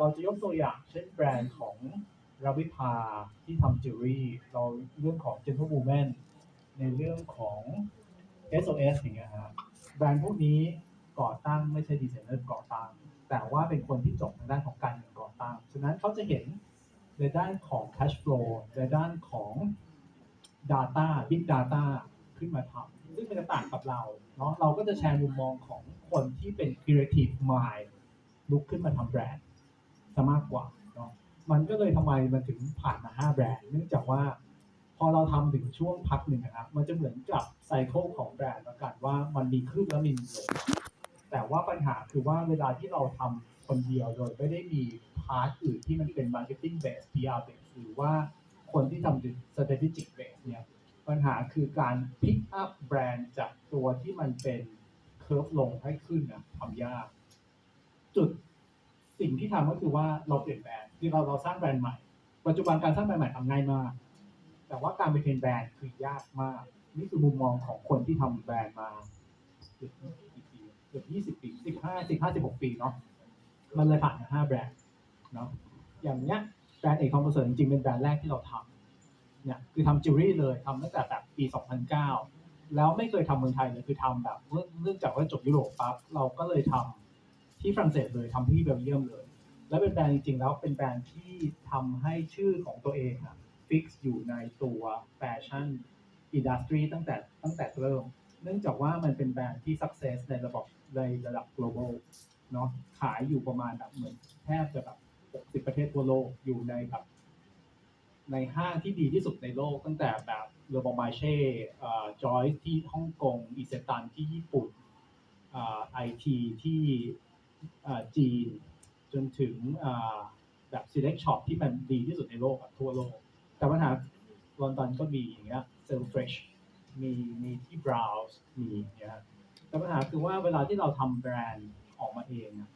เราจะยกตัวอย่างเช่นแบรนด์ของราวิภาที่ทำจิวเวลรี่เราเรื่องของ Gentle Woman ในเรื่องของ SOS อย่างเงี้ยฮะแบรนด์พวกนี้ก่อตั้งไม่ใช่ดีไซเนอร์ก่อตั้ง แต่ว่าเป็นคนที่จบทางด้านของการเงินก่อตั้ง ฉะนั้นเขาจะเห็นในด้านของ cash flow ในด้านของ Data Big Data ขึ้นมาทำซึ่งมันจะต่างกับเราเนาะเราก็จะแชร์มุมมองของคนที่เป็น creative mind ลุกขึ้นมาทำแบรนด์ ซะมากกว่าเนาะมันก็เลยทำไมมันถึงผ่านมา5แบรนด์ เนื่องจากว่าพอเราทำถึงช่วงพักหนึ่งนะครับ มันจะเหมือนกับไซเคิลของแบรนด์แล้วกันว่ามันมีขึ้นแล้วมีลงแต่ว่าปัญหาคือว่าเวลาที่เราทำคนเดียวโดยไม่ได้มีพาร์ทอื่นที่มันเป็น marketing base PR base หรือว่าคนที่ทำ strategic base เนี่ยปัญหาคือการ pick up แบรนด์จากตัวที่มันเป็นเคอร์ฟลงให้ขึ้นนะทำยาก จุด สิ่งที่ทำก็คือว่าเราเปลี่ยนแบรนด์คือเราเราสร้างแบรนด์ใหม่ ปัจจุบันการสร้างแบรนด์ใหม่ทำง่ายมาก แต่ว่าการไปเทรนแบรนด์คือยากมาก นี่คือมุมมองของคนที่ทำแบรนด์มาเกือบกี่ปีเกือบยี่สิบปีสิบห้าสิบห้าสิบหกปีเนาะมันเลยผ่านมาห้าแบรนด์เนาะอย่างเนี้ยแบรนด์เอกคอมเมอร์จริงๆเป็นแบรนด์แรกที่เราทำเนี่ยคือทำจิวเวลรี่เลยทำตั้งแต่แบบปี 2009 แล้วไม่เคยทำเมืองไทยเลยคือทำแบบเนื่องเนื่องจากว่าจบยุโรปปั๊บเราก็เลยทำ ที่ฝรั่งเศสเลยทำที่เบลเยียมเลย แล้วเป็นแบรนด์จริง ๆ แล้วเป็นแบรนด์ที่ทำให้ชื่อของตัวเองอะฟิกซ์อยู่ในตัวแฟชั่นอินดัสทรีตั้งแต่ตั้งแต่เริ่ม เนื่องจากว่ามันเป็นแบรนด์ที่ success ในระบบในระดับ global เนาะขายอยู่ประมาณแบบเหมือนแทบจะแบบ60 ประเทศทั่วโลกอยู่ในแบบในห้างที่ดีที่สุดในโลกตั้งแต่แบบเรอบอมาเช่จอยที่ฮ่องกงอิเซตันที่ญี่ปุ่นไอทีที่ จีน จนถึงแบบ select shop ที่มันดีที่สุดในโลกทั่วโลก แต่ปัญหาลอนดอนก็มีอย่างเงี้ยเซลเฟรชมีมีที่บราวส์มีอย่างเงี้ยแต่ปัญหาคือว่าเวลาที่เราทำแบรนด์ออกมาเองอะ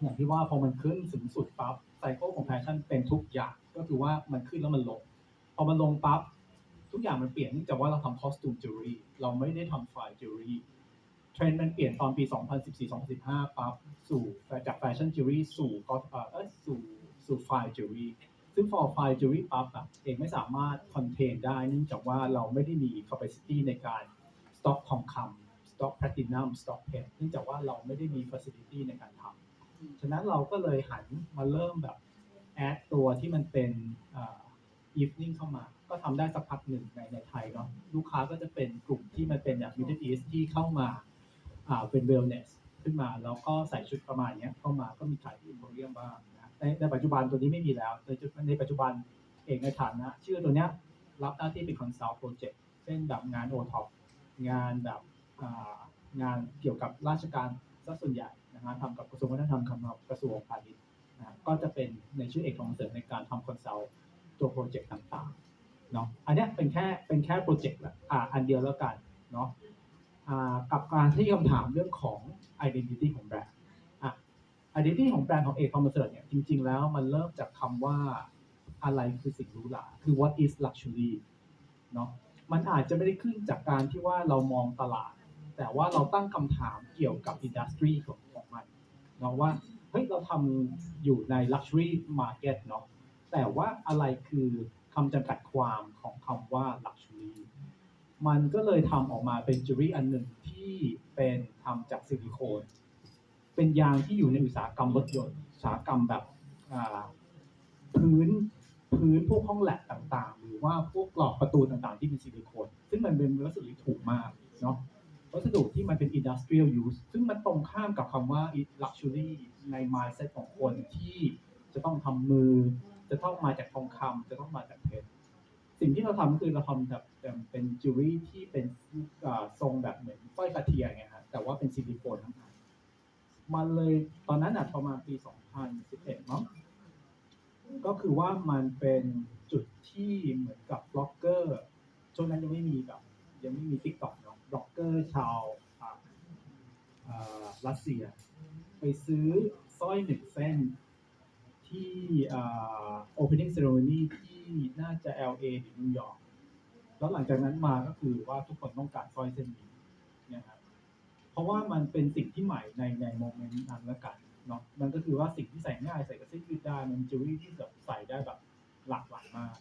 อย่างที่ว่าพอมันขึ้นสูงสุดปั๊บไซเคิลของแฟชั่นเป็นทุกอย่างก็คือว่ามันขึ้นแล้วมันลง พอมันลงปั๊บทุกอย่างมันเปลี่ยนเนื่องจากว่าเราทำคอสตูมจิวเวลรี่เราไม่ได้ทำไฟจิวเวลรี่ เทรนด์มันเปลี่ยนตอนปี 2014-2015 ปั๊บสู่จากแฟชั่นจิวเวลรี่สู่ก็เออสู่สู่ไฟจิวเวลรี่ซึ่งพอไฟจิวเวลรี่ปั๊บอะเองไม่สามารถคอนเทนได้เนื่องจากว่าเราไม่ได้มี capacity ในการสต็อกทองคำสต็อกแพลตินัมสต็อกเพชรเนื่องจากว่าเราไม่ได้มี facility ในการทำฉะนั้นเราก็เลยหันมาเริ่มแบบแอดตัวที่มันเป็นอีฟนิ่งเข้ามา ก็ทำได้สักพักหนึ่งในในไทยเนาะลูกค้าก็จะเป็นกลุ่มที่มันเป็นอย่าง Middle East ที่เข้ามา อ่าเป็น wellness ขึ้นมาแล้วก็ใส่ชุดประมาณเนี้ยเข้ามาก็มีขายที่อิมโพเรียมบ้างนะในในปัจจุบันตัวนี้ไม่มีแล้วในจุดในปัจจุบันเอกในฐานะชื่อตัวเนี้ยรับหน้าที่เป็น consult project เช่นแบบงาน o t o p งานแบบอ่างานเกี่ยวกับราชการซะส่วนใหญ่นะฮะทำกับกระทรวงวัฒนธรรมทำกับกระทรวงพาณิชย์นะฮะก็จะเป็นในชื่อเอกของเสริมในการทำคอนซัลท์ตัวโปรเจกต์ต่างๆเนาะอันเนี้ยเป็นแค่เป็นแค่โปรเจกต์ละอ่าอันเดียวแล้วกันเนาะ กับการที่คำถามเรื่องของ identity ของแบรนด์อะ identity ของแบรนด์ของเอกคอมเมอร์เนี่ยจริง ๆ แล้วมันเริ่มจากคำว่าอะไรคือสิ่งหรูหราคือ what is luxury เนาะมันอาจจะไม่ได้ขึ้นจากการที่ว่าเรามองตลาด แต่ว่าเราตั้งคำถามเกี่ยวกับอินดัสทรีของของมันเนาะว่าเฮ้ยเราทำอยู่ใน Luxury Market เนาะแต่ว่าอะไรคือคำจำกัดความของคำว่า Luxury มันก็เลยทำออกมาเป็นจูรี่อันหนึ่งที่เป็นทำจากซิลิโคน เป็นยางที่อยู่ในอุตสาหกรรมรถยนต์อุตสาหกรรมแบบพื้นพื้นพวกห้องแลบต่างๆ หรือว่าพวกกรอบประตูต่างๆ ที่เป็นซิลิโคน ซึ่งมันเป็นวัสดุที่ถูกมากเนาะวัสดุที่มันเป็น industrial use ซึ่งมันตรงข้ามกับคำว่า luxury ใน mindset ของคนที่จะต้องทำมือ จะต้องมาจากทองคำจะต้องมาจากเพชร สิ่งที่เราทำคือเราทำแบบเป็นจิวเวลรี่ที่เป็นทรงแบบเหมือนสร้อยคาเทียไงฮะแต่ว่าเป็นซิลิโคนทั้งนั้นมันเลยตอนนั้นอะประมาณปี 2011เนาะก็คือว่ามันเป็นจุดที่เหมือนกับบล็อกเกอร์ช่วงนั้นยังไม่มีแบบยังไม่มีทิกตอกเนาะบล็อกเกอร์ชาวอ่าอ่ารัสเซีย ไปซื้อสร้อยหนึ่งเส้นที่อ่า opening ceremony ที่ น่าจะ LA หรือนิวยอร์กแล้วหลังจากนั้นมาก็คือว่าทุกคนต้องการสร้อยเส้นนี้นี่ยครับเพราะว่ามันเป็นสิ่งที่ใหม่ในในโมเมนต์นั้นละกันเนาะมันก็คือว่าสิ่งที่ใส่ง่ายใส่กับเสื้อได้มันจิวเวลรี่ที่แบบใส่ได้แบบหลากหลายมาก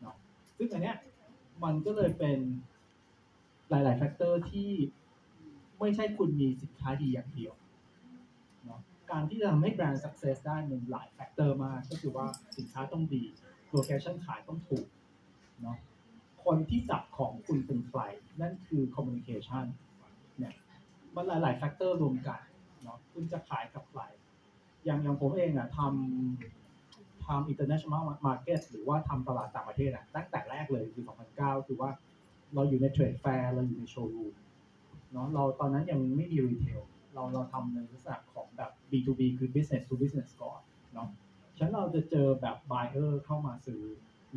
เนาะซึ่งอันเนี้ยมันก็เลยเป็นหลาย ๆ แฟกเตอร์ที่ไม่ใช่คุณมีสินค้าดีอย่างเดียวเนาะการที่จะทำให้แบรนด์ success ได้มันหลายแฟกเตอร์มากก็คือว่าสินค้าต้องดี โลเคชันขายต้องถูกเนาะคนที่จับของคุณเป็นใครนั่นคือ communication เนี่ยมันหลายๆแฟกเตอร์รวมกันเนาะคุณจะขายกับใครอย่างอย่างผมเองอะทำทำ international market หรือว่าทำตลาดต่างประเทศอะตั้งแต่แรกเลยคือ 2009 คือว่าเราอยู่ในเทรดแฟร์เราอยู่ในโชว์รูมเนาะเราตอนนั้นยังไม่มีรีเทลเราเราทำในลักษณะของแบบ B2B คือ business to business ก่อนเนาะ ฉะนั้นเราจะเจอแบบ buyer เข้ามาซื้อ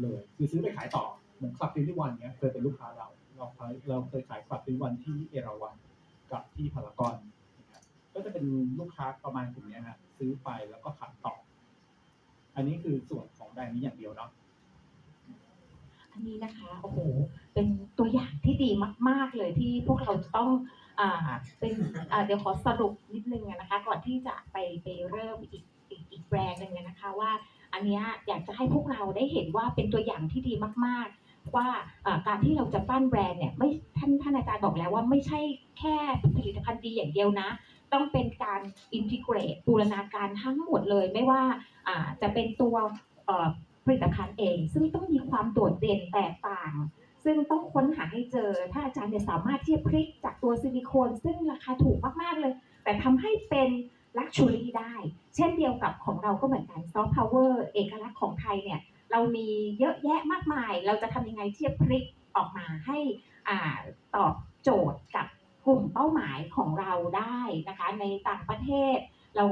เลย คือซื้อไปขายต่อ เหมือนคลับฟิลิวันเนี้ยเคยเป็นลูกค้าเรา เราเคยเราเคยขายคลับฟิลิวันที่เอราวันกับที่พารากอนนะครับก็จะเป็นลูกค้าประมาณกลุ่มนี้ฮะซื้อไปแล้วก็ขายต่อ อันนี้คือส่วนของแบรนด์นี้อย่างเดียวเนาะอันนี้นะคะโอ้โหเป็นตัวอย่างที่ดีมาก ๆ เลยที่พวกเราจะต้องอ่าเป็นอ่าเดี๋ยวขอสรุปนิดนึงนะคะ ก่อนที่จะไปไปเริ่มอีก อีกแบรนด์หนึ่งนะคะว่าอันนี้อยากจะให้พวกเราได้เห็นว่าเป็นตัวอย่างที่ดีมากๆ ว่าการที่เราจะปั้นแบรนด์เนี่ยไม่ท่านท่านอาจารย์บอกแล้วว่าไม่ใช่แค่ผลิตภัณฑ์ดีอย่างเดียวนะ ต้องเป็นการอินทิเกรตบูรณาการทั้งหมดเลย ไม่ว่าจะเป็นตัวผลิตภัณฑ์เอง ซึ่งต้องมีความโดดเด่นแตกต่าง ซึ่งต้องค้นหาให้เจอ ถ้าอาจารย์เนี่ยสามารถเที่จะพลิกจากตัวซิลิโคน ซึ่งราคาถูกมากๆเลย แต่ทำให้เป็น ลักชัวรี่ได้ เช่นเดียวกับของเราก็เหมือนกันซอฟต์พาวเวอร์เอกลักษณ์ของไทยเนี่ยเรามีเยอะแยะมากมาย เราจะทำยังไงที่จะพลิกออกมาให้อ่าตอบโจทย์กับกลุ่มเป้าหมายของเราได้นะคะในต่างประเทศเรา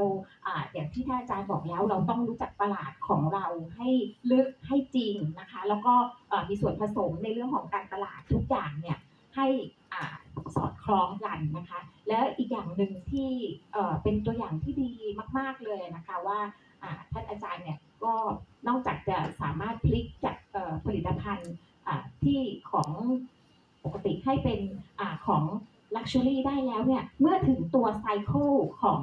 อาอย่างที่ท่านอาจารย์บอกแล้ว เราต้องรู้จักตลาดของเราให้ลึกให้จริงนะคะ แล้วก็มีส่วนผสมในเรื่องของการตลาดทุกอย่างเนี่ยให้อ่า ล้องกันนะคะ และอีกอย่างหนึ่งที่เป็นตัวอย่างที่ดีมาก ๆเลยนะคะว่าท่านอาจารย์เนี่ยก็นอกจากจะสามารถพลิกจากผลิตภัณฑ์ที่ของปกติให้เป็นอของ Luxury ได้แล้วเนี่ยเมื่อถึงตัวไซเคิลของ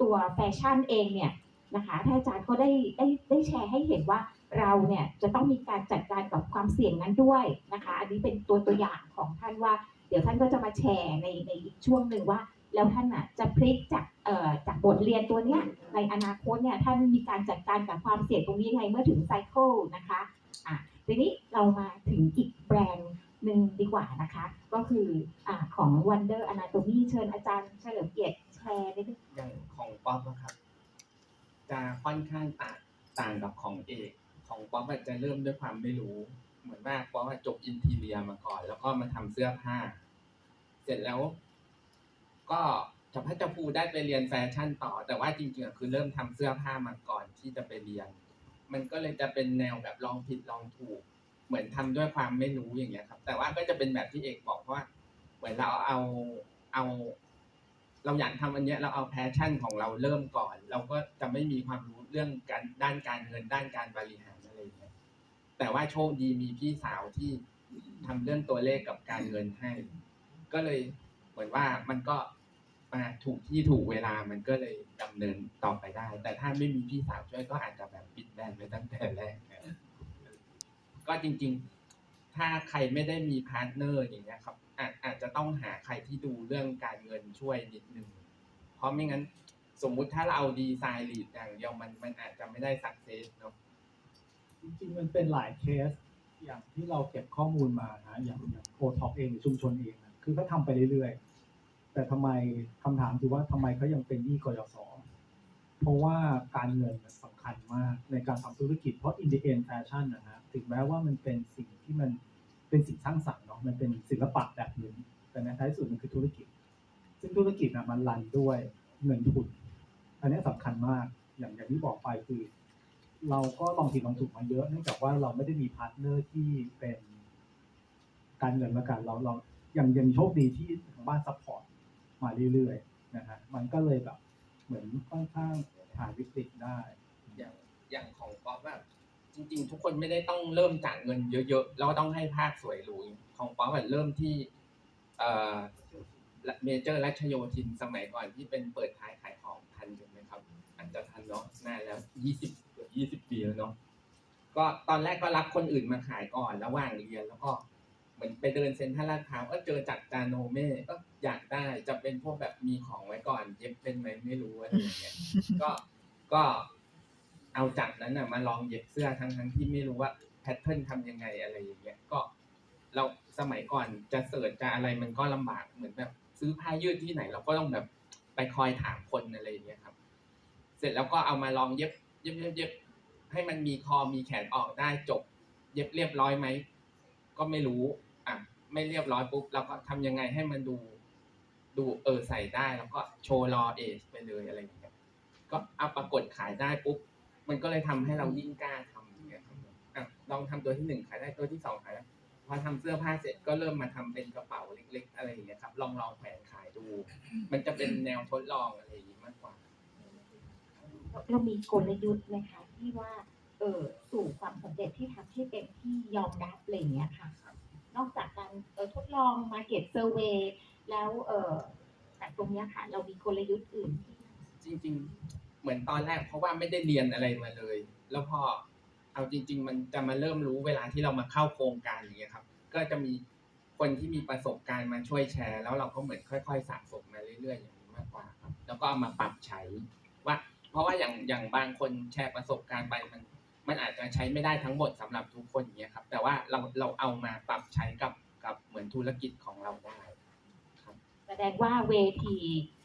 ตัวแฟชั่นเองเนี่ยนะคะท่านอาจารย์ก็ได้ได้ได้แชร์ให้เห็นว่าเราเนี่ยจะต้องมีการจัดการกับความเสี่ยงนั้นด้วยนะคะ อันนี้เป็นตัวตัวอย่างของท่านว่า เดี๋ยวท่านก็จะมาแชร์ในในอีกช่วงหนึ่งว่า แล้วท่านอะจะพลิกจากเอ่อจากบทเรียนตัวเนี้ยในอนาคตเนี่ยท่านมีการจัดการกับความเสี่ยงตรงนี้ยังไงเมื่อถึงไซเคิลนะคะอะทีนี้เรามาถึงอีกแบรนด์หนึ่งดีกว่านะคะ ก็คืออ่าของ Wonder Anatomy เชิญอาจารย์เฉลิมเกียรติแชร์นิดนึงอย่างของป๊อปนะครับ จะค่อนข้างต่างต่างกับของเอก ของป๊อปอาจจะเริ่มด้วยความไม่รู้ เหมือนว่าป๊อปอะจบอินทีเรียมาก่อน แล้วก็มาทำเสื้อผ้า เสร็จแล้ว ก็จะพัฒจะพูได้ไปเรียนแฟชั่นต่อ แต่ว่าจริงๆคือเริ่มทำเสื้อผ้ามาก่อนที่จะไปเรียน มันก็เลยจะเป็นแนวแบบลองผิดลองถูก เหมือนทำด้วยความไม่รู้อย่างเงี้ยครับ แต่ว่าก็จะเป็นแบบที่เอกบอกเพราะว่า เหมือนเราเอาเอา เราอยากทำอันเนี้ยเราเอาแพชชั่นของเราเริ่มก่อน เราก็จะไม่มีความรู้เรื่องการด้านการเงินด้านการบริหารอะไรอย่างเงี้ย แต่ว่าโชคดีมีพี่สาวที่ทำเรื่องตัวเลขกับการเงินให้ ก็เลยเหมือนว่ามันก็มาถูกที่ถูกเวลามันก็เลยดำเนินต่อไปได้ แต่ถ้าไม่มีพี่สาวช่วยก็อาจจะแบบปิดแบนไปตั้งแต่แรกก็จริง ๆ ถ้าใครไม่ได้มีพาร์ทเนอร์อย่างเงี้ยครับอาจอาจจะต้องหาใครที่ดูเรื่องการเงินช่วยนิดนึงเพราะไม่งั้นสมมุติถ้าเราเอาดีไซน์ลีดอย่างเดียวมันมันอาจจะไม่ได้สักเซสเนาะ จริงๆมันเป็นหลายเคส อย่างที่เราเก็บข้อมูลมานะอย่างอย่างโอท็อปเองหรือชุมชนเองนะคือเขาทำไปเรื่อยๆ แต่ทำไมคำถามคือว่าทำไมเขายังเป็นหนี้กยศเพราะว่าการเงินมันสำคัญมากในการทำธุรกิจเพราะอินดิเอนแฟชั่นนะฮะถึงแม้ว่ามันเป็นสิ่งที่มันเป็นสิ่งสร้างสรรค์เนาะมันเป็นศิลปะแบบหนึ่งแต่ในท้ายสุดมันคือธุรกิจ ซึ่งธุรกิจนะมันรันด้วยเงินทุนอันนี้สำคัญมากอย่างอย่างที่บอกไปคือ เราก็ลองผิดลองถูกมาเยอะเนื่องจากว่าเราไม่ได้มีพาร์ทเนอร์ที่เป็นการเงินละกันเราเรายังยังโชคดีที่ทางบ้านซัพพอร์ตมาเรื่อยๆนะฮะมันก็เลยแบบเหมือนค่อนข้างผ่านวิกฤตได้อย่างอย่างของป๊อปแบบจริง ๆ ทุกคนไม่ได้ต้องเริ่มจากเงินเยอะๆแล้วต้องให้ภาคสวยหรูของป๊อปแบบเริ่มที่เอ่อเมเจอร์รัชโยธินสมัยก่อนที่เป็นเปิดท้ายขายของทันถูกไหมครับอาจจะทันเนาะนานแล้วยี่สิบ ยี่สิบปีแล้วเนาะก็ตอนแรกก็รับคนอื่นมาขายก่อนระหว่างเรียนแล้วก็เหมือนไปเดินเซ็นทรัลลาดพร้าวก็เจอจากจานโนเม่ก็อยากได้จะเป็นพวกแบบมีของไว้ก่อน เย็บเป็นไหมไม่รู้อะไรอย่างเงี้ยก็ก็เอาจากนั้นน่ะมาลองเย็บเสื้อทั้งทั้งที่ไม่รู้ว่าแพทเทิร์นทำยังไงอะไรอย่างเงี้ยก็เราสมัยก่อนจะเสิร์ชจะอะไรมันก็ลำบากเหมือนแบบซื้อผ้ายืดที่ไหน เราก็ต้องแบบไปคอยถามคนอะไรอย่างเงี้ยครับ เสร็จแล้วก็เอามาลองเย็บเย็บเย็บ ให้มันมีคอมีแขนออกได้จบ เย็บเรียบร้อยไหมก็ไม่รู้อะไม่เรียบร้อยปุ๊บเราก็ทำยังไงให้มันดู ดูเออใส่ได้ แล้วก็โชว์รอเอจไปเลยอะไรอย่างเงี้ยก็เอาปรากฏขายได้ปุ๊บมันก็เลยทำให้เรายิ่งกล้าทำอย่างเงี้ยครับอะลองทำตัวที่หนึ่งขายได้ตัวที่สองขายได้พอทำเสื้อผ้าเสร็จก็เริ่มมาทำเป็นกระเป๋าเล็ก ๆ อะไรอย่างเงี้ยครับ ลองลองแขวนขายดู มันจะเป็นแนวทดลองอะไรอย่างงี้มากกว่า เรามีกลยุทธ์ไหมคะ ที่ว่า เออสู่ความสำเร็จที่ทำให้เป็นที่ยอมรับอะไรอย่างเงี้ยค่ะ นอกจากการเออทดลอง Market Survey แล้วเออจากตรงเนี้ยค่ะ เรามีกลยุทธ์อื่น จริง ๆ เหมือนตอนแรกเพราะว่าไม่ได้เรียนอะไรมาเลย แล้วพอเอาจริง ๆ มันจะมาเริ่มรู้เวลาที่เรามาเข้าโครงการอย่างเงี้ยครับ ก็จะมีคนที่มีประสบการณ์มาช่วยแชร์ แล้วเราก็เหมือนค่อย ๆ สะสมมาเรื่อยๆอย่างนี้มากกว่าครับ แล้วก็เอามาปรับใช้ว่า เพราะว่าอย่างอย่างบางคนแชร์ประสบการณ์ไปมัน มันอาจจะใช้ไม่ได้ทั้งหมดสำหรับทุกคนอย่างเงี้ยครับ แต่ว่าเราเราเอามาปรับใช้กับกับเหมือนธุรกิจของเราได้แสดงว่าเวที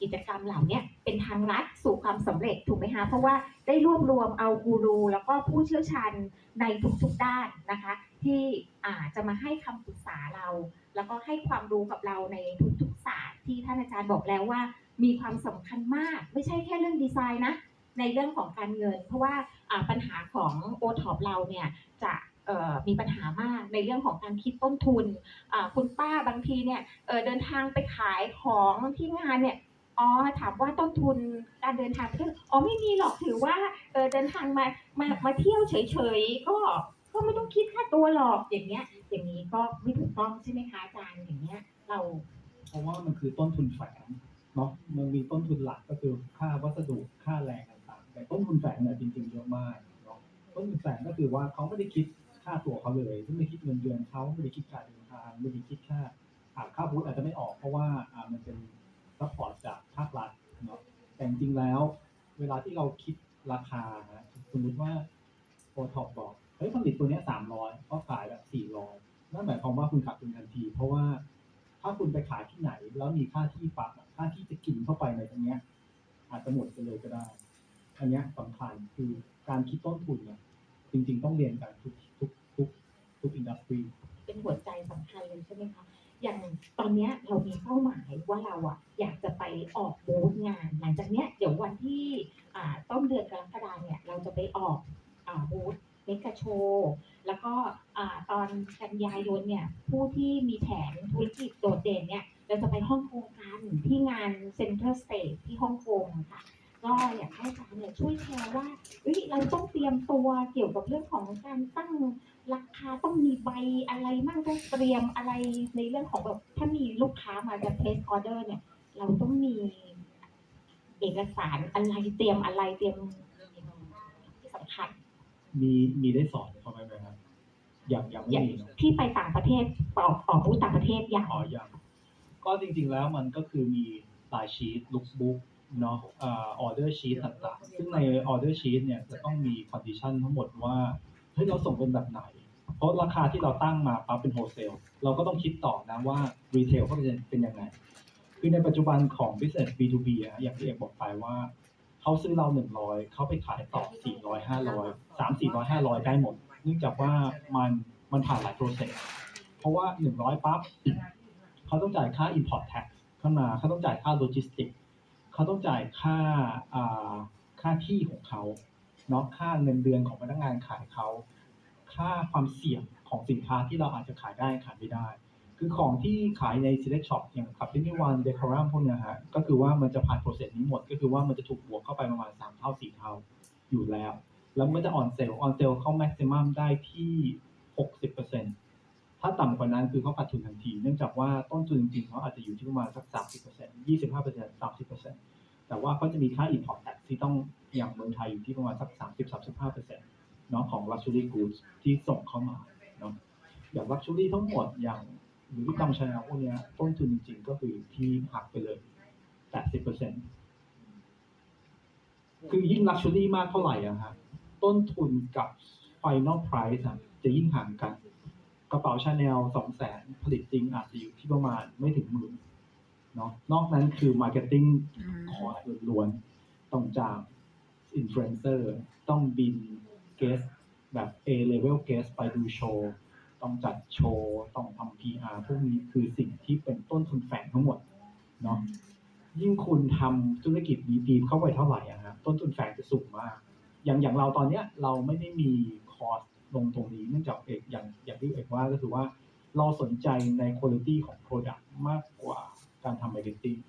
กิจกรรมเหล่านี้เป็นทางลัดสู่ความสำเร็จถูกไหมคะเพราะว่าได้รวบรวมเอากูรู แล้วก็ผู้เชี่ยวชาญในทุกๆด้านนะคะ ที่อาจะมาให้คำปรึกษาเรา แล้วก็ให้ความรู้กับเราในทุกๆศาสตร์ที่ท่านอาจารย์บอกแล้วว่า มีความสำคัญมาก ไม่ใช่แค่เรื่องดีไซน์นะ ในเรื่องของการเงิน เพราะว่าปัญหาของโอท็อปเราเนี่ยจะมีปัญหามากในเรื่องของการคิดต้นทุนคุณป้าบางทีเนี่ยเเดินทางไปขายของที่งานเนี่ยอ๋อถามว่าต้นทุนการเดินทางไปเที่ยวอ๋อไม่มีหรอกถือว่าเเดินทางมามามาเที่ยวเฉยๆก็ก็ไม่ต้องคิดค่าตัวหรอกอย่างเงี้ย อย่างนี้ก็ไม่ถูกต้องใช่ไหมคะอาจารย์อย่างเงี้ย เราเพราะว่ามันคือต้นทุนแฝงเนาะมันมีต้นทุนหลักก็คือค่าวัสดุค่าแรงต่างๆ แต่ต้นทุนแฝงเนี่ยจริงๆเยอะมากเนาะต้นทุนแฝงก็คือว่าเขาไม่ได้คิดค่าตัวเขาเลยไม่ได้คิดเงินเดือนเขาไม่ได้คิดการเดินทางไม่ได้คิดค่าอ่าค่าบูธอาจจะไม่ออกเพราะว่ามันเป็นซัพพอร์ตจากภาครัฐเนาะแต่จริงๆแล้ว เวลาที่เราคิดราคานะสมมติว่าโอท็อปบอกเฮ้ยผลิตตัวนี้สามร้อยก็ขายแบบสี่ร้อยนั่นหมายความว่าคุณขาดทุนทันที เพราะว่าถ้าคุณไปขายที่ไหน แล้วมีค่าที่ปักค่าที่จะกินเข้าไปในตรงนี้อาจจะหมดไปเลยก็ได้ อันนี้สำคัญคือการคิดต้นทุนเนี่ยจริง ๆ ต้องเรียนกันทุกทุกทุกทุกอินดัสทรีเป็นหัวใจสำคัญเลยใช่ไหมคะอย่างตอนนี้เรามีเป้าหมายว่าเราอะอยากจะไปออกบูธงาน หลังจากเนี้ยเดี๋ยววันที่อ่าต้นเดือนกรกฎาเนี่ยเราจะไปออกอ่าบูธเมกะโชว์แล้วก็อ่าตอนกันยายนเนี่ยผู้ที่มีแผนธุรกิจโดดเด่นเนี่ยเราจะไปฮ่องกงกันที่งาน Center Stage ที่ฮ่องกงค่ะ ก็อยากให้อาจารย์เนี่ยช่วยแชร์ว่าเฮ้ยเราต้องเตรียมตัวเกี่ยวกับเรื่องของการตั้งราคาต้องมีใบอะไรมั่งต้องเตรียมอะไรในเรื่องของแบบถ้ามีลูกค้ามาจะ place order เนี่ย เราต้องมีเอกสารอะไรเตรียมอะไรเตรียมที่สำคัญมีมีได้สอนเขาไหมไหมครับอย่างอย่างไม่มีเนอะที่ไปต่างประเทศออกออกบูธต่างประเทศอย่างอ๋อยังก็จริงๆแล้วมันก็คือมีลายชีตลุคบุ๊ก เนาะออเดอร์ชีตต่างๆ ซึ่งในออเดอร์ชีตเนี่ยจะต้องมีคอนดิชันทั้งหมดว่าเฮ้ยเราส่งเป็นแบบไหน เพราะราคาที่เราตั้งมาปั๊บเป็นโฮเซลเราก็ต้องคิดต่อนะว่ารีเทลเขาเป็นเป็นยังไง คือในปัจจุบันของ business B2B อะอย่างที่เอกบอกไปว่า เขาซื้อเราหนึ่งร้อยเขาไปขายต่อสี่ร้อยห้าร้อยสามสี่ร้อยห้าร้อยได้หมด เนื่องจากว่ามันมันผ่านหลายโปรเซสเพราะว่าหนึ่งร้อยปั๊บเขาต้องจ่ายค่า import tax เข้ามาเขาต้องจ่ายค่าโลจิสติก เขาต้องจ่ายค่าอ่าค่าที่ของเขาเนาะค่าเงินเดือนของพนักงานขายเขาค่าความเสี่ยงของสินค้าที่เราอาจจะขายได้ขายไม่ได้ คือของที่ขายใน select shop อย่างขับ a n y one decorum พวกเนี้ยฮะก็คือว่ามันจะผ่านโปรเซสนี้หมด ก็คือว่ามันจะถูกบวกเข้าไปประมาณ 3 เท่า 4 เท่าอยู่แล้ว แล้วมันจะ on sale on sale เข้า maximum ได้ที่ 60% ถ้าต่ำกว่านั้นคือเขาขาดทุนทันที เนื่องจากว่าต้นทุนจริงๆเขาอาจจะอยู่ที่ประมาณสัก 30% 25% 30%แต่ว่าเขาจะมีค่า import tax ที่ต้องอย่างเมืองไทยอยู่ที่ประมาณสัก 30-35%ของ luxury goods ที่ส่งเข้ามาเนาะอย่าง luxury ทั้งหมดอย่างหรือที่กำชนลพวกเนี้ยต้นทุนจริงๆ ก็คือที่หักไปเลย 80%คือยิ่ง luxury มากเท่าไหร่อะฮะต้นทุนกับ final price จะยิ่งห่างกัน กระเป๋าชาแนลสองแสนผลิตจริงอาจจะอยู่ที่ประมาณไม่ถึงหมื่นเนาะนอกนั้นคือ marketing คอร์สล้วนๆต้องจ้างอินฟลูเอนเซอร์ต้องบินเกสแบบ A level เกสไปดูโชว์ ต้องจัดโชว์ ต้องทำ PR พวกนี้คือสิ่งที่เป็นต้นทุนแฝงทั้งหมดเนาะยิ่งคุณทำธุรกิจดีๆเข้าไปเท่าไหร่อะฮะต้นทุนแฝงจะสูงมาก อย่างอย่างเราตอนเนี้ยเราไม่ได้มีคอร์ส ลงตรงนี้เนื่องจากเอกอย่างอย่างที่เอกว่าก็คือว่าเราสนใจในคุณภาพของ Product มากกว่าการทำ Marketing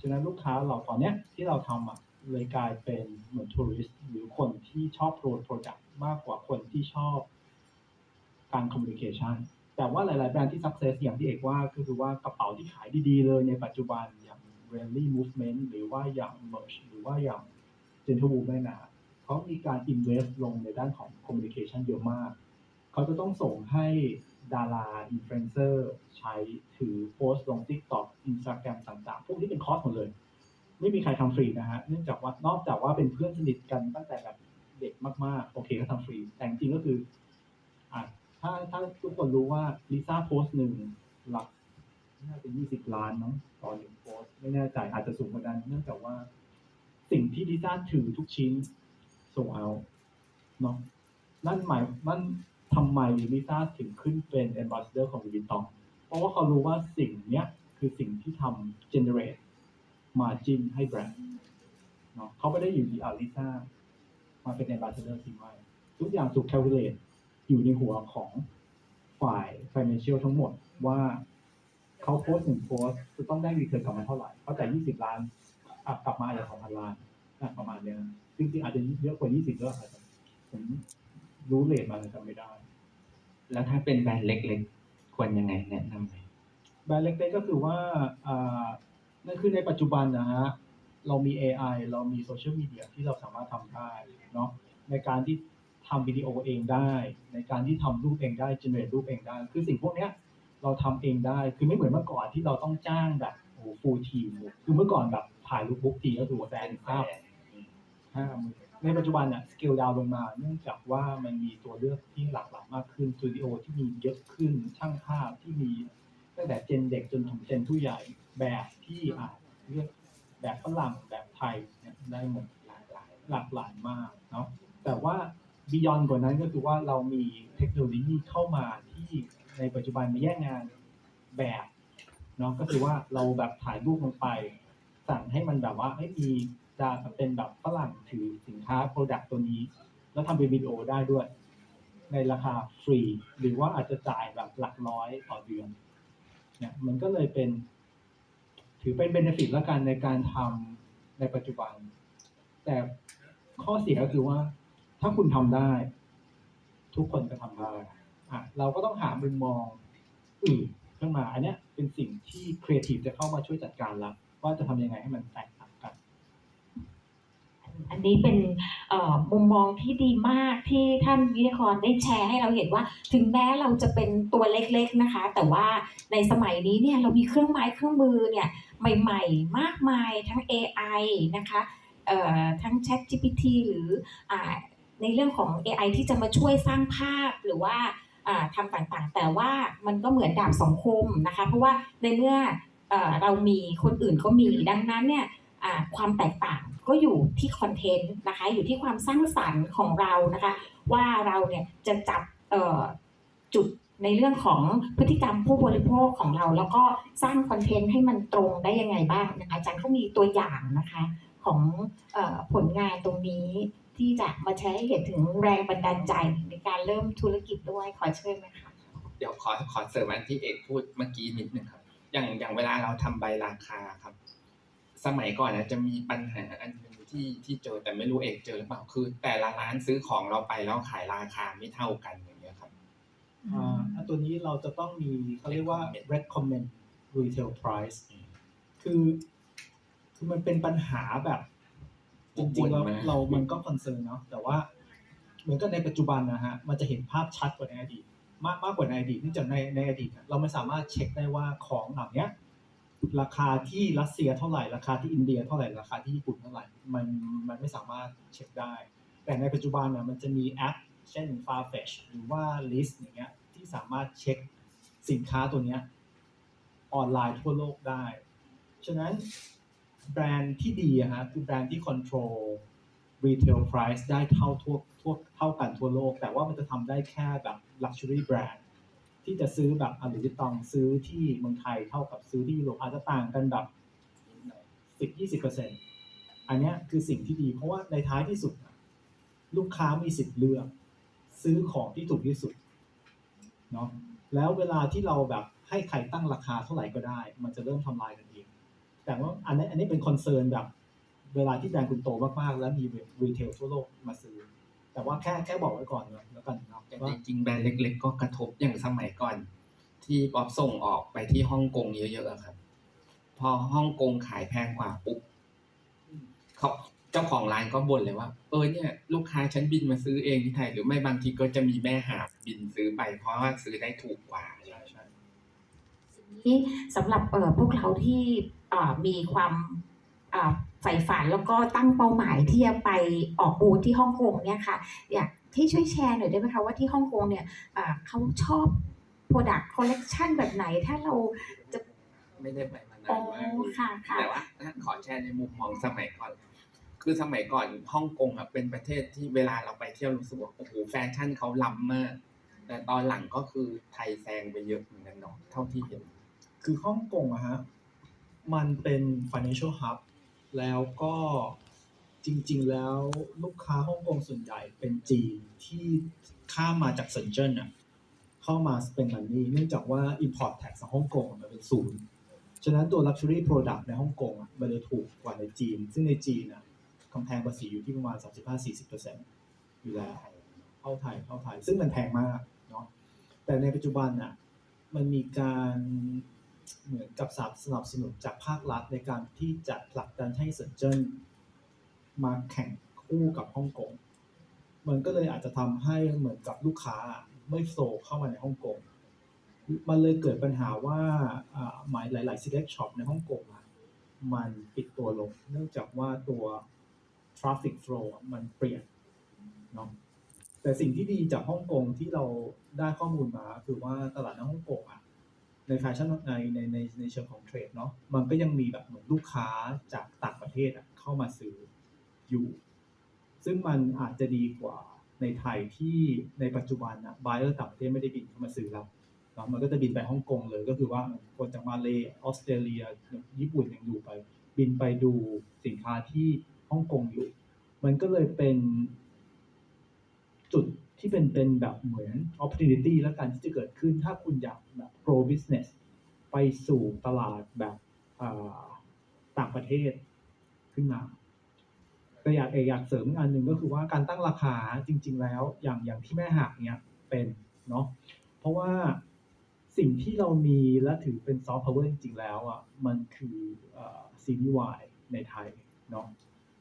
ฉะนั้นลูกค้าเราตอนเนี้ยที่เราทำอะเลยกลายเป็นเหมือนทัวริสต์หรือคนที่ชอบโปรโปรดักต์มากกว่าคนที่ชอบการคอมมิวนิเคชันแต่ว่าหลาย ๆ แบรนด์ที่ success อย่างที่เอกว่าก็คือว่ากระเป๋าที่ขายดีๆ เลยในปัจจุบันอย่าง Rally Movement หรือว่าอย่าง Merch หรือว่าอย่าง Gentle Woman นะ เขามีการ invest ลงในด้านของ communication เยอะมาก เขาจะต้องส่งให้ดาราอินฟลูเอนเซอร์ใช้ถือโพสต์ลง TikTok Instagram ต่างๆ พวกนี้เป็นคอสหมดเลย ไม่มีใครทำฟรีนะฮะ เนื่องจากว่านอกจากว่าเป็นเพื่อนสนิทกันตั้งแต่แบบเด็กมากๆ โอเคก็ทำฟรี แต่จริงๆก็คืออะถ้าถ้าทุกคนรู้ว่าลิซ่าโพสต์หนึ่งหลักน่าจะยี่สิบล้านเนาะต่อหนึ่งโพสต์ไม่แน่ใจอาจจะสูงกว่านั้น เนื่องจากว่า สิ่งที่ลิซ่าถือทุกชิ้น ส่งเอาเนาะนั่นหมายนั่นทำไมลิซ่าถึงขึ้นเป็น ambassador ของ Louis Vuitton เพราะว่าเขารู้ว่าสิ่งเนี้ยคือสิ่งที่ทำ generate margin ให้แบรนด์เนาะเขาไม่ได้อยู่ที่อาลิซ่ามาเป็น ambassador จริงไหมทุกอย่างถูก calculate อยู่ในหัวของฝ่าย financial ทั้งหมดว่าเขาโพสหนึ่งโพสจะต้องได้ return กลับมาเท่าไหร่เขาจ่าย20ล้านอะกลับมาอาจจะ2,000ล้านประมาณเนี้ย จริงๆอาจจะเยอะกว่า20ด้วยอาจจะผมรู้เลทมาแต่จำไม่ได้ แล้วถ้าเป็นแบรนด์เล็กๆ ควรยังไงแนะนำไหมแบรนด์เล็กๆก็คือว่าอ่านั่นคือในปัจจุบันนะฮะเรามี AI เรามีโซเชียลมีเดียที่เราสามารถทำได้เนาะในการที่ทำวิดีโอเองได้ ในการที่ทำรูปเองได้ generate รูปเองได้ คือสิ่งพวกเนี้ยเราทำเองได้ คือไม่เหมือนเมื่อก่อนที่เราต้องจ้างแบบโอ้ฟูลทีมคือเมื่อก่อนแบบถ่ายรูปบุ๊กทีก็คือแสนภาพห้าหมื่น ในปัจจุบันเนี่ยสเกลดาวลงมา เนื่องจากว่ามันมีตัวเลือกที่หลากหลายมากขึ้นสตูดิโอที่มีเยอะขึ้นช่างภาพที่มีตั้งแต่เจนเด็กจนถึงเจนผู้ใหญ่แบบที่อะเลือกแบบฝรั่งแบบไทยเนี่ยได้หมดหลากหลายหลากหลายมากเนาะแต่ว่าบียอนกว่านั้นก็คือว่าเรามีเทคโนโลยีเข้ามาที่ในปัจจุบันมาแย่งงานแบบเนาะก็คือว่าเราแบบถ่ายรูปลงไป สั่งให้มันแบบว่าให้มี จะเป็นแบบฝรั่งถือสินค้าโปรดักต์ตัวนี้ แล้วทำเป็นวิดีโอได้ด้วย ในราคาฟรี หรือว่าอาจจะจ่ายแบบหลักร้อยต่อเดือนเนี่ยมันก็เลยเป็น ถือเป็นเบนฟิตแล้วกันในการทำในปัจจุบัน แต่ข้อเสียก็คือว่า ถ้าคุณทำได้ ทุกคนจะทำได้อะเราก็ต้องหามุมมองอื่นขึ้นมา อันเนี้ยเป็นสิ่งที่ครีเอทีฟจะเข้ามาช่วยจัดการละว่าจะทำยังไงให้มันแตก อันนี้เป็นมุมมองที่ดีมากที่ท่านวิทยากรได้แชร์ให้เราเห็นว่า ถึงแม้เราจะเป็นตัวเล็กๆนะคะ แต่ว่าในสมัยนี้เนี่ยเรามีเครื่องไม้เครื่องมือเนี่ยใหม่ๆ มากมายทั้ง AI นะคะทั้ง Chat GPT หรืออในเรื่องของ AI ที่จะมาช่วยสร้างภาพหรือว่าทำต่างๆ แต่ว่ามันก็เหมือนดาบสองคมนะคะ เพราะว่าในเมื่อเอ่อเรามีคนอื่นก็มีดังนั้นเนี่ย ความแตกต่างก็อยู่ที่คอนเทนต์นะคะ อยู่ที่ความสร้างสรรค์ของเรานะคะ ว่าเราเนี่ยจะจับจุดในเรื่องของพฤติกรรมผู้บริโภคของเรา แล้วก็สร้างคอนเทนต์ให้มันตรงได้ยังไงบ้างนะคะอาจารย์เขามีตัวอย่างนะคะของออผลงานตรงนี้ที่จะมาใช้ให้เห็นถึงแรงบันดาลใจในการเริ่มธุรกิจด้วยขอเชิญนะคะเดี๋ยวขอขอเสริมอันที่เอกพูดเมื่อกี้นิดนึงครับอย่างอย่างเวลาเราทำใบราคาครับ สมัยก่อนนะจะมีปัญหาอันหนึงที่ที่เจอแต่ไม่รู้เอกเจอหรือเปล่าคือ แต่ละร้านซื้อของเราไปแล้วขายราคาไม่เท่ากันอย่างเงี้ยครับอ่าอันตัวนี้เราจะต้องมีเขาเรียกว่า recommend retail price คือ คือมันเป็นปัญหาแบบ จริงๆแล้ววนๆมาเรามันก็คอนเซิร์นเนาะแต่ว่าเหมือนกับในปัจจุบันนะฮะมันจะเห็นภาพชัดกว่าในอดีตมากมากกว่าในอดีตเนื่องจากในในอดีตเนี่ยเราไม่สามารถเช็คได้ว่าของเหล่าเนี้ย ราคาที่รัสเซียเท่าไหร่ราคาที่อินเดียเท่าไหร่ราคาที่ญี่ปุ่นเท่าไหร่มันมันไม่สามารถเช็คได้ แต่ในปัจจุบันนี่ยมันจะมีแอป เช่น Farfetch หรือว่า List อย่างเงี้ยที่สามารถเช็คสินค้าตัวเนี้ยออนไลน์ทั่วโลกได้ ฉะนั้นแบรนด์ที่ดีอะฮะคือแบรนด์ที่ control retail price ได้เท่าทั่วทั่วเท่ากันทั่วโลก แต่ว่ามันจะทำได้แค่แบบ luxury brand ที่จะซื้อแบบอาหรือตองซื้อที่เมืองไทยเท่ากับซื้อที่ยุโรปอาจจะต่างกันแบบสิบยี่สิบเปอร์เซ็นต์อันนี้คือสิ่งที่ดี เพราะว่าในท้ายที่สุด ลูกค้ามีสิทธิ์เลือก ซื้อของที่ถูกที่สุดเนาะแล้วเวลาที่เราแบบให้ใครตั้งราคาเท่าไหร่ก็ได้ มันจะเริ่มทำลายกันเองแต่ว่าอันนี้อันนี้เป็นคอนเซิร์นแบบ เวลาที่แบรนด์คุณโตมากๆ แล้วมีรีเทลทั่วโลกมาซื้อ แต่ว่าแค่แค่บอกไว้ก่อนเนอะแล้วกันเนาะแต่ว่าจริงๆแบรนด์เล็ก ๆ ก็กระทบอย่างสมัยก่อน ที่ป๊อปส่งออกไปที่ฮ่องกงเยอะๆอะครับ พอฮ่องกงขายแพงกว่าปุ๊บเขาเจ้าของร้านก็บ่นเลยว่า เออเนี่ย ลูกค้าฉันบินมาซื้อเองที่ไทย หรือไม่บางทีก็จะมีแม่หาบบินซื้อไป เพราะว่าซื้อได้ถูกกว่าใช่ใช่นี่สำหรับเอ่อพวกเราที่เอ่อมีความเอ่อ ใฝ่ฝันแล้วก็ตั้งเป้าหมายที่จะไปออกบูธที่ฮ่องกงเนี่ยค่ะอยากที่ช่วยแชร์หน่อยได้ไหมคะว่าที่ฮ่องกงเนี่ยเอ่อเขาชอบ Product Collection แบบไหนถ้าเราไม่ได้ไปมานาอ๋อนมากค่ะค่ะแต่ว่าขอแชร์ในมุมมองสมัยก่อน คือสมัยก่อนฮ่องกงอะเป็นประเทศที่เวลาเราไปเที่ยวรู้สึกว่าโอ้โหแฟชั่นเขาล้ำมาก แต่ตอนหลังก็คือไทยแซงไปเยอะเหมือนกันเนาะเท่าที่เห็น คือฮ่องกงอะฮะมันเป็น financial hub แล้วก็จริง ๆ แล้วลูกค้าฮ่องกงส่วนใหญ่เป็นจีนที่ข้ามมาจากเซินเจิ้นอะเข้ามา spend money เนื่องจากว่า import tax ของฮ่องกงมันเป็นศูนย์ฉะนั้นตัว luxury product ในฮ่องกงอะมันเลยถูกกว่าในจีน ซึ่งในจีนอะกำแพงภาษีอยู่ที่ประมาณ 35-40%อยู่แล้วเข้าไทยเข้าไทยซึ่งมันแพงมากเนาะแต่ในปัจจุบันน่ะมันมีการ เหมือนกับสนับสนับสนุนจากภาครัฐในการที่จะผลักดันให้เซินเจิ้นมาแข่งคู่กับฮ่องกง มันก็เลยอาจจะทำให้เหมือนกับลูกค้าไม่โซเข้ามาในฮ่องกง มันเลยเกิดปัญหาว่าหมายหลาย ๆ select shop ในฮ่องกงมันปิดตัวลง เนื่องจากว่าตัว traffic flow มันเปลี่ยนเนาะแต่สิ่งที่ดีจากฮ่องกงที่เราได้ข้อมูลมา คือว่าตลาดในฮ่องกงอะ ในแฟชั่นในในในในเชิงของเทรดเนาะมันก็ยังมีแบบเหมือนลูกค้าจากต่างประเทศอะเข้ามาซื้ออยู่ ซึ่งมันอาจจะดีกว่าในไทยที่ในปัจจุบันอะบ u เออร์ต่างประเทศไม่ได้บินเข้ามาซื้อแล้วเนาะมันก็จะบินไปฮ่องกงเลยก็คือว่าคนจากมาเลยออสเตรเลีย ญี่ปุ่นยังอยู่ไป บินไปดูสินค้าที่ฮ่องกงอยู่ มันก็เลยเป็นจุด ที่เป็นเป็นแบบเหมือน opportunity แล้วกันที่จะเกิดขึ้น ถ้าคุณอยากแบบ grow business ไปสู่ตลาดแบบต่างประเทศขึ้นมาแต่อยากเออยากเสริมอีกอันหนึ่งก็คือว่าการตั้งราคาจริง ๆ แล้ว อย่างอย่างที่แม่หักเนี้ยเป็นเนาะเพราะว่าสิ่งที่เรามีและถือเป็น soft power จริง ๆ แล้วอะมันคือซีรีส์วายในไทยเนาะ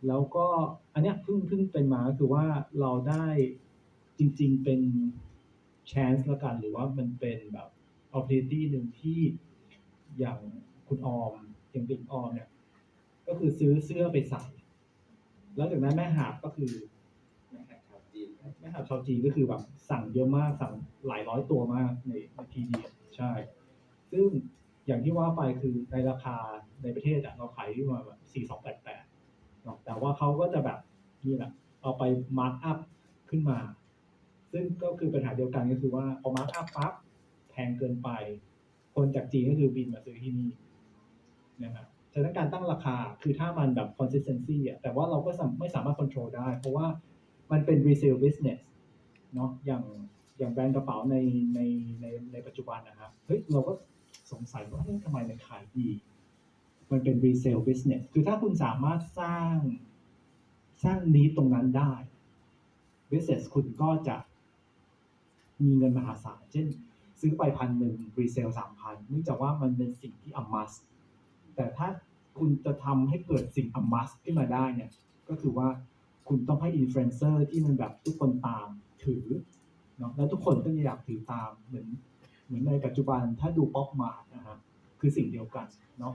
แล้วก็อันเนี้ยเพิ่งเพิ่งเป็นมาก็คือว่าเราได้ จริง ๆ เป็น chance ละกันหรือว่ามันเป็นแบบ opportunity หนึ่งที่อย่างคุณออมอย่างบิ๊กออมเนี่ย ก็คือซื้อเสื้อไปใส่ แล้วจากนั้นแม่หาบก็คือแม่หาบชาวจีนแม่หาบชาวจีนก็คือแบบสั่งเยอะมากสั่งหลายร้อยตัวมากในในทีเดียวใช่ ซึ่งอย่างที่ว่าไปคือในราคาในประเทศอะเราขายที่มาแบบสี่สองแปดแปดเนาะแต่ว่าเขาก็จะแบบนี่แหละเอาไปมาร์กอัพขึ้นมา ซึ่งก็คือปัญหาเดียวกันก็คือว่าพอมาร์กอัพปั๊บแพงเกินไป คนจากจีนก็คือบินมาซื้อที่นี่นะครับฉะนั้นการตั้งราคาคือถ้ามันแบบ consistency อะแต่ว่าเราก็ไม่สามารถ control ได้ เพราะว่ามันเป็น resale business เนาะอย่างอย่างแบรนด์กระเป๋าในในในในปัจจุบันนะครับเฮ้ยเราก็สงสัยว่าทำไมมันขายดี มันเป็น resale business คือถ้าคุณสามารถสร้างสร้างนี้ตรงนั้นได้ business คุณก็จะ มีเงินมหาศาลเช่น ซื้อไปพันหนึ่ง resale สามพันเนื่องจากว่ามันเป็นสิ่งที่ a must แต่ถ้าคุณจะทำให้เกิดสิ่ง a must ขึ้นมาได้เนี่ยก็คือว่าคุณต้องให้อินฟลูเอนเซอร์ที่มันแบบทุกคนตามถือเนาะแล้วทุกคนก็อยากถือตามเหมือนเหมือนในปัจจุบันถ้าดูป๊อปมาร์นะฮะคือสิ่งเดียวกันเนาะ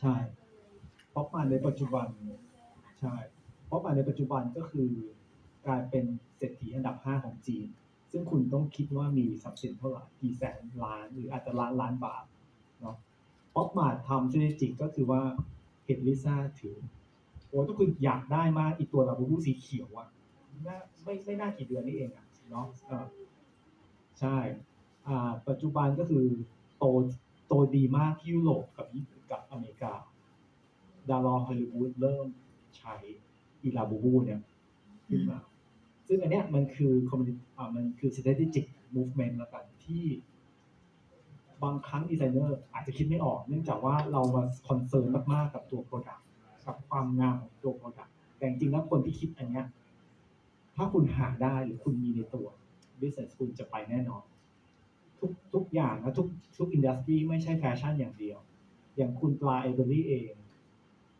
ใช่ป๊อปมาในปัจจุบันใช่ป๊อปมาในปัจจุบันก็คือกลายเป็น เศรษฐีอันดับ 5 ของจีน ซึ่งคุณต้องคิดว่ามีทรัพย์สินเท่าไหร่กี่แสนล้าน หรืออาจจะล้านล้านบาทเนาะป๊อปมาทำเศรษฐกิจก็คือว่าเห็นลิซ่าถือโอ้ถ้าคุณอยากได้มากอีตัวลาบูบูสีเขียวอะน่าไม่ไม่น่ากี่เดือนนี่เองอะเนาะใช่อ่าปัจจุบันก็คือโตโตดีมากที่ยุโรปกับญี่ปุ่นกับอเมริกา ดาราฮอลลีวูดเริ่มใช้อีลาบูบูเนี่ยขึ้นมา ซึ่งอันเนี้ยมันคือคอมมิอ่ามันคือ strategic movement ล้วกันที่ บางครั้งดีไซเนอร์อาจจะคิดไม่ออก เนื่องจากว่าเรามาคอนเซิร์นมากๆกับตัว Product กับความงามของตัว Product แต่จริงๆแล้วคนที่คิดอันเนี้ยถ้าคุณหาได้หรือคุณมีในตัว business คุณจะไปแน่นอน ทุกทุกอย่างนะทุกทุกอินดัสทรีไม่ใช่แฟชั่นอย่างเดียว อย่างคุณปลาเอเบอรี่เอง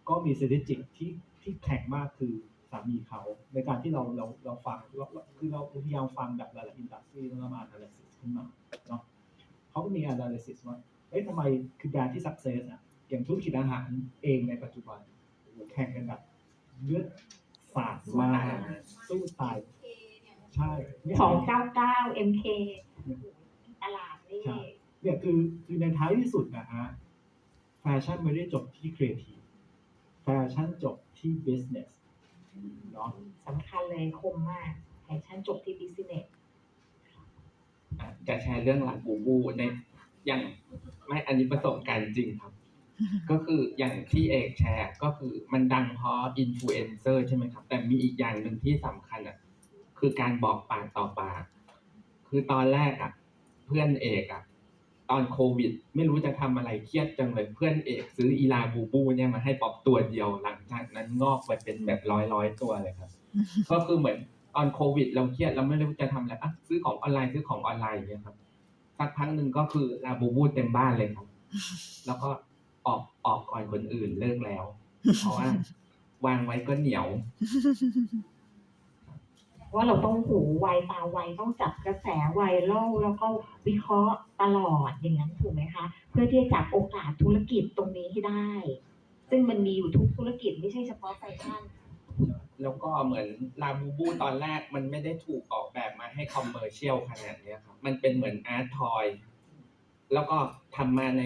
ก็มีเศรษฐกิจที่ที่แข็งมากคือ สามีเขาในการที่เราเราเราฟังเราเราคือเราพยายามฟังแบบหลายๆอินดัสทรีแล้วเรามา analysis ขึ้นมาเนาะเขาก็มี analysis ว่าเอ๊ะทำไมคือการที่ success อะอย่างธุรกิจอาหารเองในปัจจุบันโอ้โหแข่งกันแบบเลือดสาดมากสู้ตายใช่เนี่ยสองเก้าเก้า MK ตลาดนี่ใช่เนี่ยคือคือในท้ายที่สุดนะฮะแฟชั่นไม่ได้จบที่ครีเอทีฟแฟชั่นจบที่ business เนาะสำคัญเลยคมมากแฟชั่นจบที่ business อะจะแชร์เรื่องลาบูบูในอย่างไม่อันนี้ประสบการณ์จริงครับ ก็คืออย่างที่เอกแชร์ก็คือมันดังเพราะอินฟลูเอนเซอร์ใช่ไหมครับ แต่มีอีกอย่างหนึ่งที่สำคัญอะคือการบอกปากต่อปาก คือตอนแรกอะ เพื่อนเอกอะ ตอนโควิด ไม่รู้จะทำอะไรเครียดจังเลยเพื่อนเอกซื้ออีลาบูบูเนี่ยมาให้ป๊อปตัวเดียวหลังจากนั้นงอกไปเป็นแบบร้อยร้อยๆตัวเลยครับ ก็คือเหมือนตอนโควิด เราเครียดเราไม่รู้จะทำอะไรอะซื้อของออนไลน์ซื้อของออนไลน์อย่างเงี้ยครับสักพักหนึ่งก็คือลาบูบูเต็มบ้านเลยครับ แล้วก็ออกออกก่อนคนอื่นเลิกแล้ว เพราะว่าวางไว้ก็เหนียว ว่าเราต้องหูไวตาไวต้องจับกระแสไวรัลแล้วก็วิเคราะห์ตลอดอย่างนั้นถูกไหมคะ เพื่อที่จะจับโอกาสธุรกิจตรงนี้ให้ได้ ซึ่งมันมีอยู่ทุกธุรกิจไม่ใช่เฉพาะแฟชั่นแล้วก็เหมือนลาบูบูตอนแรกมันไม่ได้ถูกออกแบบมาให้คอมเมอร์เชียลขนาดนี้ครับมันเป็นเหมือนอาร์ตทอยแล้วก็ทำมาใน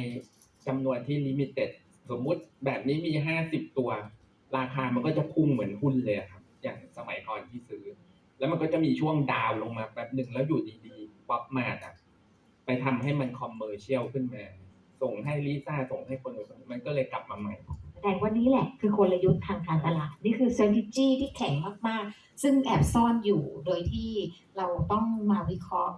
จำนวนที่ลิมิเต็ดสมมุติแบบนี้มีห้าสิบตัว ราคามันก็จะพุ่งเหมือนหุ้นเลยครับ อย่างสมัยก่อนที่ซื้อ แล้วมันก็จะมีช่วงดาวลงมาแป๊บหนึ่งแล้วอยู่ดีๆป๊อปมาอะไปทำให้มันคอมเมอร์เชียลขึ้นมา ส่งให้ลิซ่าส่งให้คนอื่นมันก็เลยกลับมาใหม่แสดงว่านี่แหละคือกลยุทธ์ทางการตลาด นี่คือ strategy ที่แข็งมาก ๆ ซึ่งแอบซ่อนอยู่โดยที่เราต้องมาวิเคราะห์